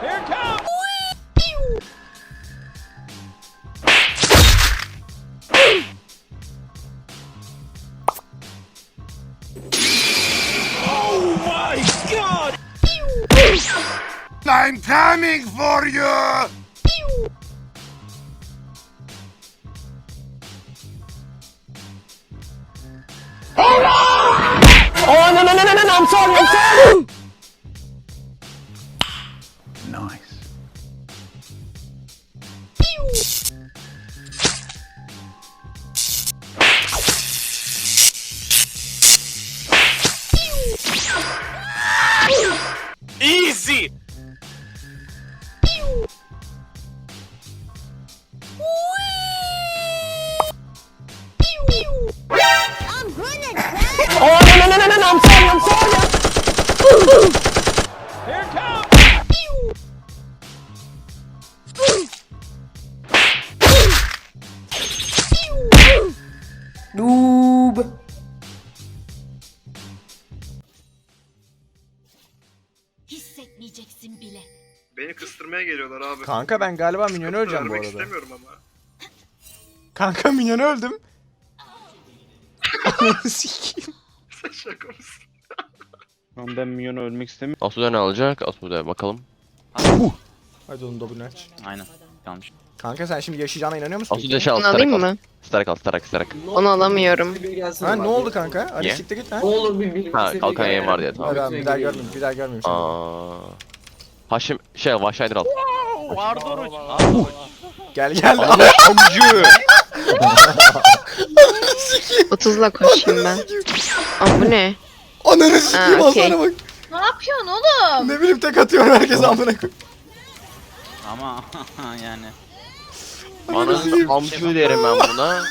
Here it comes. Oh my god! I'm coming for you! Oh no no no no no! no, I'm sorry, I'm sorry. Easy! Oh no no no no no! no, I'm sorry, I'm sorry. Noob. Hissetmeyeceksin bile. Beni kıstırmaya geliyorlar abi. Kanka ben galiba minyonu öleceğim bu Ölmek arada. istemiyorum ama. Kanka minyonu öldüm. Sikeyim. Sen şaka mısın? Lan ben minyonu ölmek istemiyorum. Asude ne alacak? Asude bakalım. Hadi onu da bunu aç. Aynen. Yanlış. Kanka sen şimdi yaşayacağına inanıyor musun? Asude şey al. Onu alayım Starak al. mı? Starak al. Starak starak. Onu alamıyorum. Ha ne oldu kanka? Hadi Niye? siktir git ha. Ha kalkan yayın var diye tamam. Hadi abi bir daha görmeyeyim, bir daha görmeyeyim seni. Aa. Haşim şey Vahşaydır al. Arda Oruç. Gel gel. Amcı. 30'la koşayım ben. Aa bu ne? Ananı sikeyim Ha, okey. Hasan'a bak. Ne yapıyorsun oğlum? Ne bileyim tek atıyor herkes amına koy. Ama yani. Ananı amcı derim ben buna.